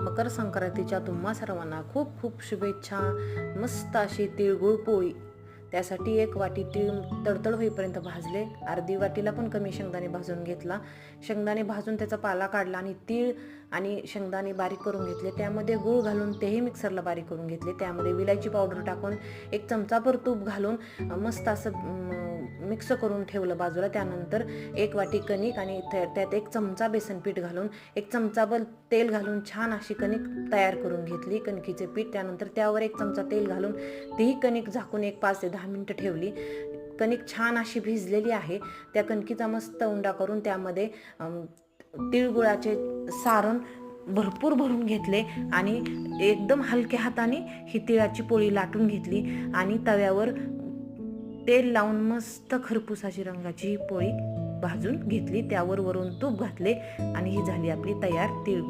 मकर संक्रांतीच्या तुम्हा सर्वांना खूप खूप शुभेच्छा. मस्त अशी तिळगुळ पोळी. त्यासाठी एक वाटी तीळ तडतड होईपर्यंत भाजले. अर्धी वाटीला पण कमी शेंगदाणे भाजून घेतला. शेंगदाणे भाजून त्याचा पाला काढला आणि तीळ आणि शेंगदाणे बारीक करून घेतले. त्यामध्ये गूळ घालून तेही मिक्सरला बारीक करून घेतले. त्यामध्ये विलायची पावडर टाकून एक चमचाभर तूप घालून मस्त असं मिक्स करून ठेवलं बाजूला. त्यानंतर एक वाटी कणिक आणि त्या- त्यात एक चमचा बेसन पीठ घालून एक चमचाभर तेल घालून छान अशी कणिक तयार करून घेतली कणकीचे पीठ. त्यानंतर त्यावर एक चमचा तेल घालून तीही कणिक झाकून एक पाच ते दहा मिनटं ठेवली. कणिक छान अशी भिजलेली आहे. त्या कणकीचा मस्त उंडा करून त्यामध्ये तिळगुळाचे सारण भरपूर भरून घेतले आणि एकदम हलक्या हाताने ही तिळाची पोळी लाटून घेतली आणि तव्यावर तेल लावून मस्त खरपूसाची रंगाची पोळी भाजून घेतली. त्यावर वरून तूप घातले आणि ही झाली आपली तयार तिळगुळ.